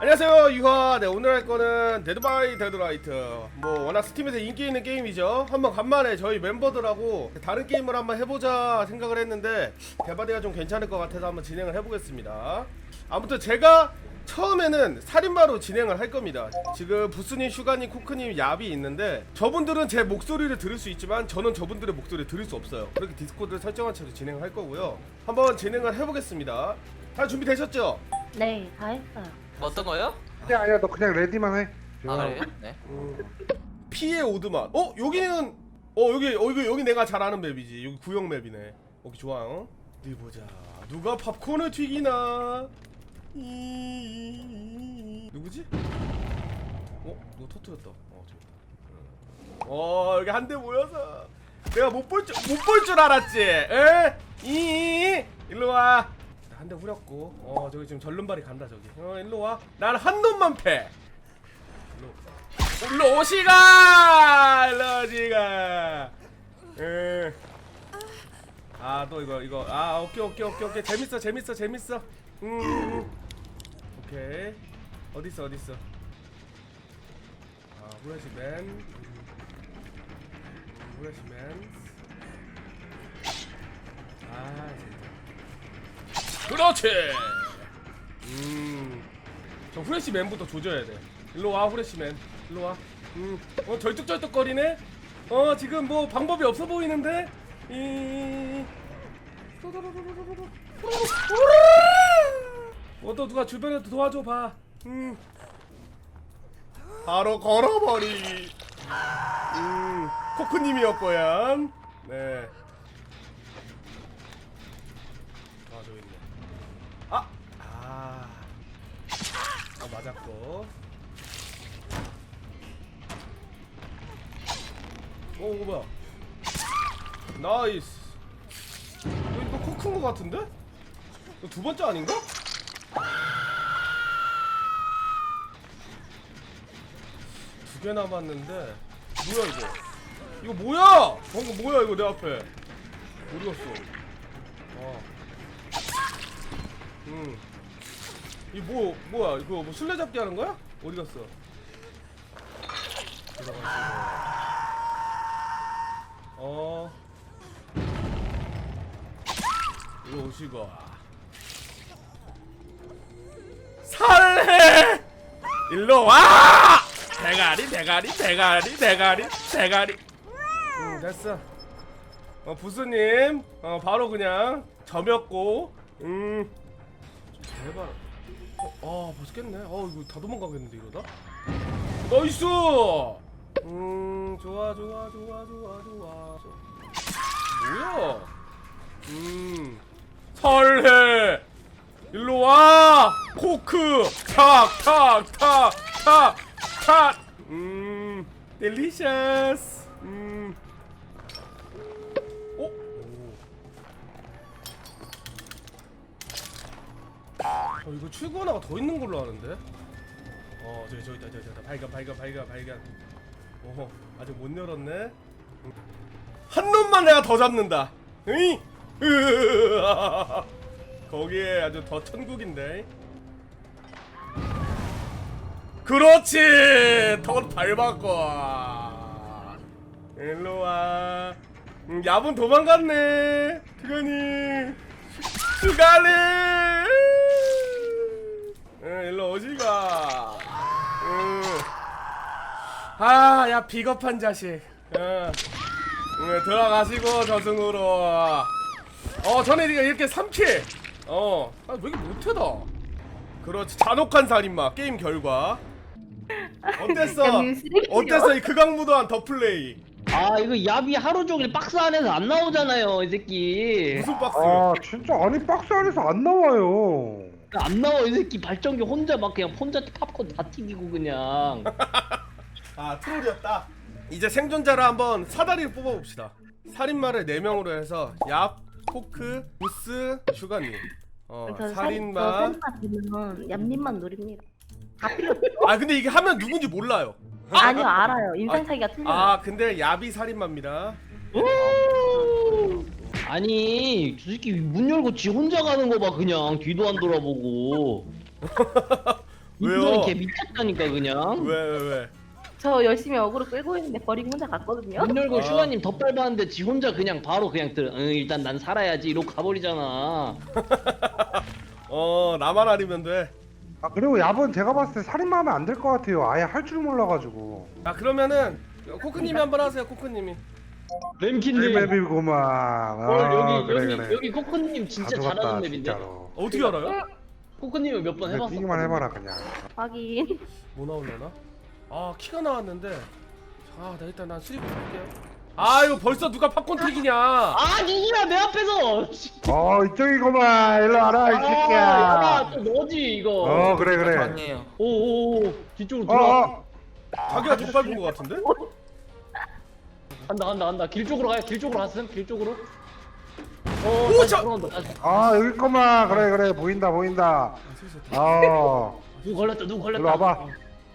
안녕하세요 유화. 네 오늘 할 거는 데드 바이 데드라이트 뭐 워낙 스팀에서 인기 있는 게임이죠. 한번 간만에 저희 멤버들하고 다른 게임을 한번 해보자 생각을 했는데 대바대가 좀 괜찮을 것 같아서 한번 진행을 해보겠습니다. 아무튼 제가 처음에는 살인마로 진행을 할 겁니다 지금 부스님, 슈가님, 코크님, 야비 있는데 저분들은 제 목소리를 들을 수 있지만 저는 저분들의 목소리를 들을 수 없어요 그렇게 디스코드를 설정한 채로 진행을 할 거고요 한번 진행을 해보겠습니다 다 준비되셨죠? 네, 다 했어요. 뭐 어떤 거요? 아니야 아니야 너 그냥 레디만 해. 아 그래요? 네. 피해 오드만. 어 여기는 어 여기 어 여기 여기 내가 잘 아는 맵이지. 여기 구형 맵이네. 오케이 좋아. 어? 어디 보자. 누가 팝콘을 튀기나? 이... 누구지? 어? 누가 터뜨렸다. 어 저기다. 어 여기 한 대 모여서 내가 못 볼 줄 못 볼 줄 알았지. 에? 이 일로 와. 한 대 후렸고. 어 저기 지금 전륜발이 간다 저기. 어 일로 와. 난 한 놈만 패. 일로 일로 오시가 일로 오시가 예. 아또 이거 이거 아 오케이 오케이 오케이 오케이 재밌어 재밌어 재밌어 음, 음 오케이 어딨어 어딨어 아 후레시맨 후레시맨 아 진짜 그렇지 음 저 후레시맨부터 조져야 돼 일로 와 후레쉬맨 일로 와. 음. 어 절뚝절뚝거리네. 어 지금 뭐 방법이 없어 보이는데. 이. 어또 누가 주변에 도와줘 봐. 음. 바로 걸어버리. 음. 코크님이었고요. 네. 아 저기 있네. 아. 아. 어 맞았고. 오 이거 뭐야 나이스 어, 이거 코큰 거 같은데? 이거 두 번째 아닌가? 두 개 남았는데 뭐야 이거? 이거 뭐야? 방금 뭐야 이거 내 앞에? 어디 갔어? 아. 음. 이뭐 뭐야? 이거 뭐 술래잡기 하는 거야? 어디 갔어? 어. 일로 오시고. 살해 일로 와 대가리 대가리 대가리 대가리 대가리. 응 됐어. 어 부스님 어 바로 그냥 점였고 음. 제발 어, 아 깼네. 어 이거 다 도망가겠는데 이러다? 나이스! 음 좋아 좋아 좋아 좋아 좋아. 뭐야? 음. 설해. 일로 와. 코크. 탁탁탁탁 탁음 델리셔스 음. 어? 오. 어 이거 출구 하나가 더 있는 걸로 아는데? 어 저기 저기 있다 저기 있다. 발견 발견 발견 발견. 어 아직 못 열었네. 음. 한 놈만 내가 더 잡는다. 으이 천국인데 그렇지! 더 밟았고 일로와. 음, 야분 도망갔네 그거니 수갈리 응 일로 오지가 응. 아야 비겁한 자식. 응. 응, 들어가시고 저승으로. 어 전에 네가 이렇게 3킬. 어아왜 이렇게 못해다? 그렇지 잔혹한 살인마 게임 결과 어땠어. 어땠어 이 극악무도한 더 플레이? 아 이거 야비 하루 종일 박스 안에서 안 나오잖아요 이 새끼. 무슨 박스? 아 진짜 아니 박스 안에서 안 나와요. 안 나와 이 새끼. 발전기 혼자 막 그냥 혼자 팝콘 다 튀기고 그냥. 아 트롤이었다. 이제 생존자를 한번 사다리를 뽑아봅시다. 살인마를 4명으로 해서 얍, 포크, 부스, 슈가님. 어 저 살인마. 살인마 되면 얌님만 노립니다. 다 필요 없어. 아 근데 이게 하면 누군지 몰라요 아니요, 알아요. 인상 차이가 틀려요. 아 근데 야비 살인마입니다 아니 저 새끼 문 열고 지 혼자 가는 거 봐 그냥 뒤도 안 돌아보고 왜요? 개 미쳤다니까 그냥 왜 왜 왜? 저 열심히 어그로 끌고 있는데 버리고 혼자 갔거든요. 문 열고 아. 슈가님 덧밟았는데 지 혼자 그냥 바로 그냥 들 응, 일단 난 살아야지 이러고 가버리잖아 어 나만 아니면 돼. 아 그리고 야분 제가 봤을 때 살인마 하면 안 될 것 같아요 아예 할 줄 몰라가지고 자 그러면은 코크님이 한번 하세요 코크님이. 램킨님 맵이구만 어, 아 여기 그래 여기 그래 여기 코코님 진짜 잘하는 맵인데 진짜로 어떻게 알아요? 코코님은 몇 번 해봤어 뛰기만 해봐라 그냥 확인. 뭐 나오려나? 아 키가 나왔는데. 아, 나 일단 난 수입 할게요. 아 이거 벌써 누가 팝콘 튀기냐? 아 니기야 내 앞에서. 어 이쪽이구만. 일로 와라 이 아, 새끼야. 야, 또 너지 이거. 어 그래 그래. 아니에요. 오오오 뒤쪽으로 들어와. 어어 자기가 더 밟은 것 같은데? 간다 간다 간다. 길 쪽으로 가요. 길 쪽으로 갔음 길 쪽으로. 오, 어 다시 저- 돌아온다 다시. 아 여기 있구만. 그래 그래. 보인다 보인다. 어. 누구 걸렸다 누구 걸렸다. 일로 와봐.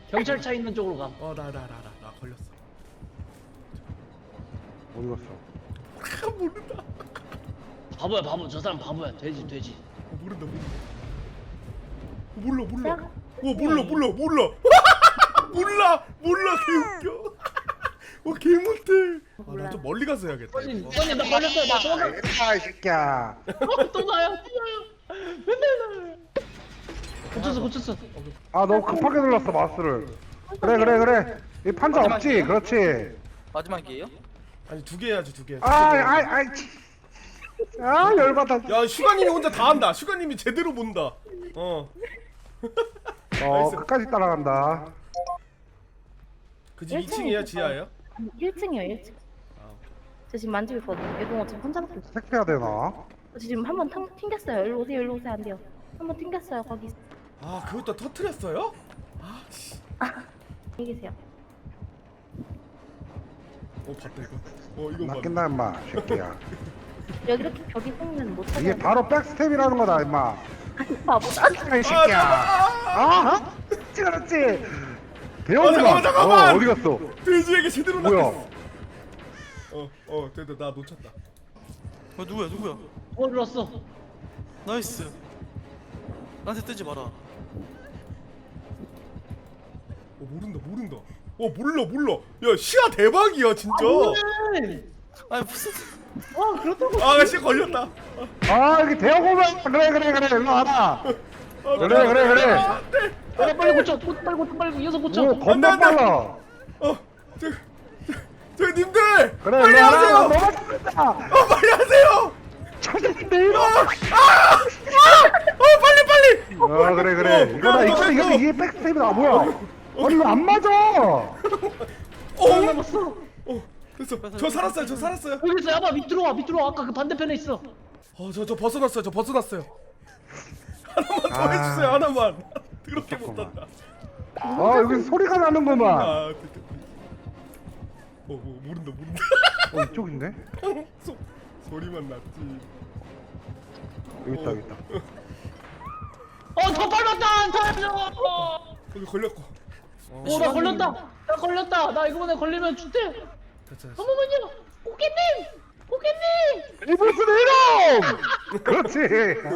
경찰차 있는 쪽으로 가. 어나 나나 어디 갔어 아, 모른다. 바보야 바보 저 사람 바보야 돼지 돼지 어, 모른다 모른다. 몰라 몰라. 제가- 어 몰라 몰라 몰라. 몰라 몰라 개웃겨. 어 개 못해. 아나 좀 멀리 가서 해야겠다. 이거. 빨리 나 걸렸어 나 도망가 아, 이 새끼야 어, 또 나요 또 나요 맨날 나요 고쳤어 고쳤어 아 너무 급하게 눌렀어 마우스를 그래 그래 그래 이 판자 없지 그렇지 마지막이에요? 아니 두 개 해야지 두 개. 아 아아아 아 열받아 야 슈가님이 혼자 다 한다. 슈가님이 제대로 본다. 어. 어 끝까지 따라간다 그집 일층에 2층이에요 있을 지하예요? 1층이요 1층. 아, 저 지금 만지고 있거든요. 애동 지금 혼자밖에 없어. 택배야 되나 저 지금 한번 튕겼어요. 일로 오세요 일로 오세요 안 돼요. 한번 튕겼어요 거기. 아 그것도 터트렸어요? 아 씨. 여기 계세요. 어 봤다 이거. 어 이거 봐. 낚인다 임마 새끼야 여기 이렇게 벽이 생기면 못 찾아요. 이게 바로 백스텝이라는 거다 임마 바보다. 이 새끼야 아 그렇지 그렇지 배웠구만 잠깐만, 잠깐만! 어, 어디 갔어 돼지에게 제대로 뭐야? 낚였어. 어어 됐다 나 놓쳤다. 어 누구야 누구야? 어 들어왔어 나이스. 나한테 뜨지 마라. 어 모른다 모른다. 어 몰라 몰라. 야 시야 대박이야 진짜. 아니 무슨? 와 그렇다고. 아씨 걸렸다. 아 여기 대어고만 그래 그래 그래 일로 와라 아, 그래, 그래, 그래. 안 돼. 빨리 빨리 고쳐 고- 빨리 고쳐 빨리 이어서 고쳐 오 겁나 안 돼, 안 돼. 빨라 어 저, 님들 그래 빨리 일로 와라 하세요. 넘어졌다 어 빨리 하세요. 찾았는데 이거 어 빨리 빨리. 아 그래 그래 어, 이거 나 어, 이거 어, 이거 어. 이게 백스텝이다 아, 뭐야 아니 왜 안 맞아 어. 남았어 어 됐어. 저 살았어요. 저 살았어요. 여기 있어 야봐 밑으로 와 밑으로 와 아까 그 반대편에 있어 어 저 저 벗어났어요. 저 벗어났어요. 하나만 더 아. 해주세요. 하나만. 그렇게 못한다. 아 여기 소리가 나는구만 아 됐다. 어, 어 모른다 모른다. 어 이쪽인데 소, 소리만 났지. 여기 있다 여기 있다 어더 밟았다 더 거기 걸렸고. 어, 어나 걸렸다 나 걸렸다 나 이거만에 걸리면 죽대 됐어 됐어. 잠깐만요 고객님 고객님 이불스 이놈 그렇지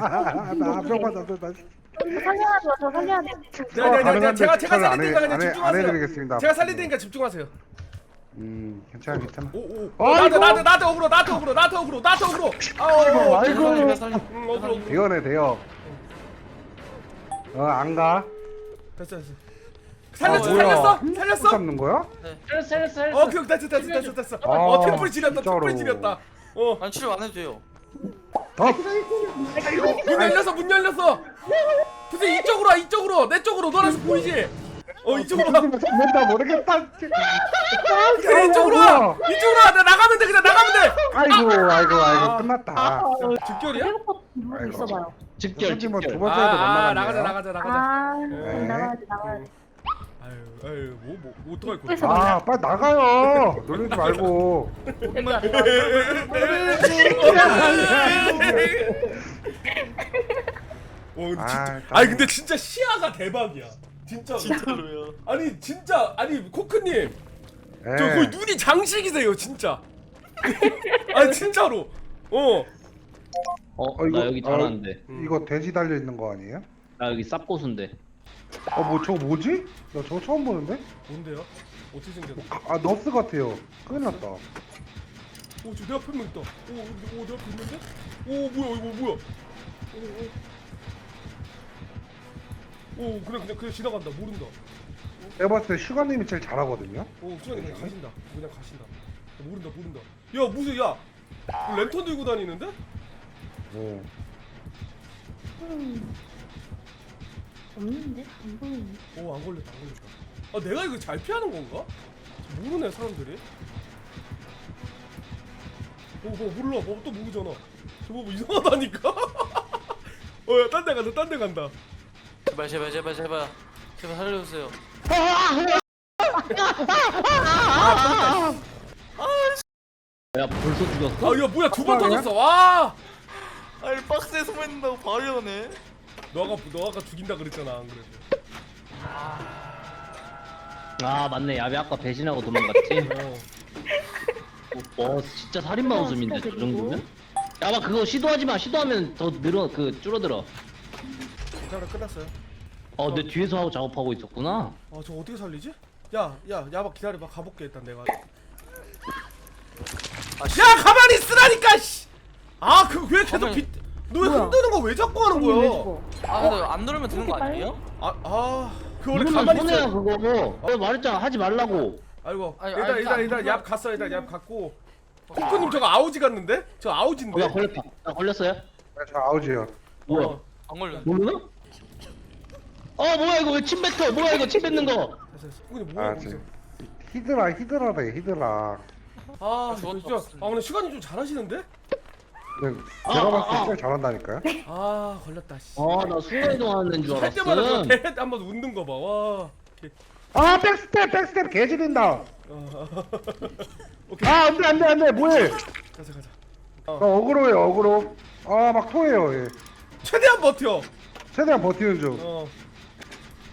아, 나 앞쪽 맞았어 나저 살려야 돼요. 저 살려야. 자, 자, 자, 자, 가능한데 제가 안 살릴 해- 테니까 그냥 안 해- 안 집중하세요. 해드리겠습니다. 제가 살릴 테니까 집중하세요. 음 괜찮아 괜찮아 오오. 나한테 나한테 나한테 억울어 나한테 억울어 나한테 억울어 나한테 억울어. 아이고 아우. 아이고 살리. 응 억울어. 억울어. 대여네 대여 어 안 가 됐어 됐어. 살렸어 아, 뭐야. 살렸어 못 살렸어. 잡는 거야? 살렸어 살렸어 살렸어 어그 됐어 됐어 됐어 됐어. 아, 어 템플 지렸다 진짜로. 템플 지렸다. 어. 아니 치료 안 해도 돼요. 더문 열렸어 문 열렸어 부세 이쪽으로 와 이쪽으로 내 쪽으로 노란색 보이지 어 이쪽으로 와 뭔다 모르겠다 그래 이쪽으로 와 이쪽으로 와나 나가면 돼 그냥 나가면 돼 아이고 아이고 아이고 끝났다 누르고 아이고. 있어봐요. 직결 솔직히 뭐두 직결 번째에도 못 아, 나갔네요 나가자 나가자 나가자 아 네. 나가야 돼 나가야 돼. 아유 아유 뭐뭐 뭐, 어떡할 거야 아 빨리 나가요 놀리지 말고 내가 어 근데 아, 진짜 아니 근데 진짜 시야가 대박이야 진짜로 진짜로요. 아니 진짜 아니 코크님 예. 저 거의 눈이 장식이세요 진짜 아니 진짜로 어 어, 어, 이거- 나 여기 어. 잘하는데. 이거 돼지 달려 있는 거 아니에요? 나 여기 쌉고수인데. 어뭐 저거 뭐지? 나 저거 처음 보는데? 뭔데요? 어떻게 생겼어? 아 너스 같아요. 큰일 났다. 오, 저내 앞에 명 있다. 오, 오, 내 앞에 있는데? 오, 뭐야, 이거 뭐야? 오, 오. 오, 그래, 그냥 그냥 지나간다. 모른다. 내가 봤을 때 슈가님이 제일 잘하거든요. 오, 수현이 그냥 가신다. 그냥 가신다. 야, 모른다, 모른다. 야, 무슨 야, 너 랜턴 들고 다니는데? 네. 음. 없는데? 안 보이는데? 오, 안 걸렸다, 안 걸렸다. 아, 내가 이거 잘 피하는 건가? 모르네 사람들이. 오, 뭐 몰라, 뭐또 모르잖아. 저거 뭐 이상하다니까. 어, 야, 딴 데 간다, 딴 데 간다. 제발 제발 제발 제발 제발 살려주세요. 야, 벌써 죽였어? 아, 야, 뭐야, 두번 아빠야? 터졌어. 와. 아니 박스에 숨어 있는다고 바로 이러네. 너가 너가 아까 죽인다 그랬잖아, 안 그래도. 아, 맞네. 야베 아까 배신하고 도망갔지? 어. 어, 진짜 살인마 웃음인데, 저 정도면? 야, 막 그거 시도하지 마. 시도하면 더 늘어, 그, 줄어들어. 기다려 끝났어요. 어, 내 뒤에서 하고 작업하고 있었구나. 아, 저 어떻게 살리지? 야, 야, 야봐 기다려봐. 가볼게 일단 내가. 아, 씨. 야, 가만히 있으라니까. 씨. 아, 그 왜 계속 가만히- 빗? 너 왜 뭐야? 흔드는 거 왜 자꾸 하는 언니 왜 거야? 죽어? 아 근데 안 누르면 되는 거 이렇게 아니에요? 아, 아, 그 원래 누르면 가만히 손해야, 있어. 그거. 내가 말했잖아. 하지 말라고. 아이고, 아니, 일단 아니, 일단 안 일단 눌러. 얍 갔어, 일단 얍 갔고. 코코님 저거 아우지 같는데? 저 어, 나 아우지인데? 걸렸다. 나 걸렸어요? 네, 저 아우지요. 뭐야? 어, 안 걸려. 모르나? 어, 뭐야, 이거 왜침 뱉어? 뭐야, 이거 침 뱉는 거? 코코님 뭐야? 아 거기서? 지금 히드라 히드라래 히드라. 아, 죽었다, 진짜. 없어. 아, 오늘 시간이 좀 잘하시는데? 아, 제가 아, 봤을 때 아. 잘한다니까요. 아, 걸렸다. 씨. 아, 나 순간이동 하는 줄 할 때마다 저 알았음. 대 한번 웃는 거 봐. 와. 오케이. 아 백스텝 백스텝 개지린다. 어. 오케이. 아 안돼 안돼 안돼 뭐해? 가자 가자. 나 어그로예요 어그로. 아막 토해요. 얘. 최대한 버텨. 최대한 버티는 중. 어.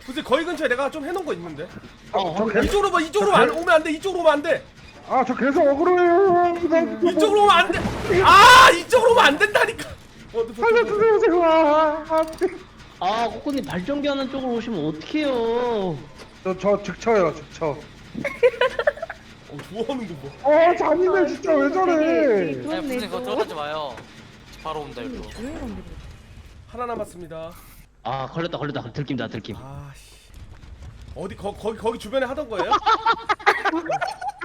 굳이 거의 근처에 내가 좀 해놓은 거 있는데. 어, 저. 개- 이쪽으로 봐. 이쪽으로 안 오면 안 돼. 이쪽으로 오면 안 돼. 아 저 계속 이거 이쪽으로 오면 안 돼. 아 이쪽으로 오면 안 된다니까. 어. 살려주세요 제발. 아, 아, 코코님 발전기 하는 쪽으로 오시면 어떡해요. 저저 즉처요 즉처. 어, 좋아하는 거 봐. 어 잔인해 진짜 왜 저래? 야 좋네, 무슨 그거 또. 들어가지 마요. 바로 온다 건드려. 하나 남았습니다. 아, 걸렸다, 걸렸다. 들킴다, 들킴. 아 씨. 어디 거 거기 거기 주변에 하던 거예요?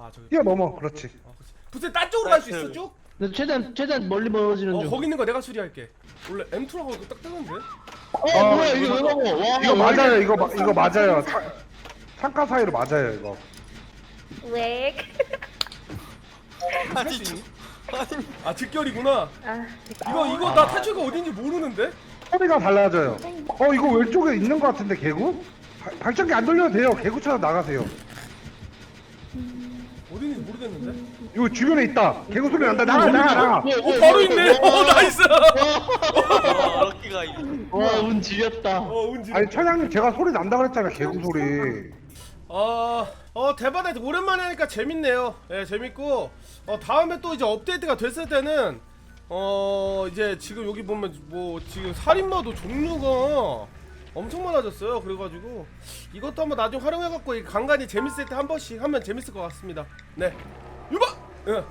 아 저기. 뛰어넘어 그렇지. 아, 그렇지. 부스 딴 쪽으로 갈 수 있어 쭉? 근데 최대한, 최대한 멀리 멀어지는 어 중. 거기 있는 거 내가 수리할게. 원래 M2라고 이거 딱 뜨는데? 어, 아, 뭐야, 이게 이거- 왜 먹어? 와, 이거 왜 맞아요 이거 마- 이거 맞아요. 차- 창가 사이로 맞아요 이거. 왜? 할수 있니? 아 직결이구나. 아, 이거 이거 나 탈출가 어딘지 모르는데? 소리가 달라져요. 어 이거 왼쪽에 있는 것 같은데 개구? 발- 발전기 안 돌려도 돼요. 개구 찾아 나가세요. 어딘지 모르겠는데? 이거 주변에 있다. 개구 소리 난다. 나가 나가 나가. 어, 어 바로 있네. 어 나이스. 아, 럭키가 이. 와, 운 지렸다. 어 은지. 아니 차장님 제가 소리 난다 그랬잖아요. 개구 소리. 어, 어 대박에 오랜만에 하니까 재밌네요. 예, 재밌고 어 다음에 또 이제 업데이트가 됐을 때는 어 이제 지금 여기 보면 뭐 지금 살인마도 종류가 엄청 많아졌어요. 그래가지고 이것도 한번 나중에 활용해갖고 이 간간히 재밌을 때 한 번씩 하면 재밌을 것 같습니다. 네, 유바. 예.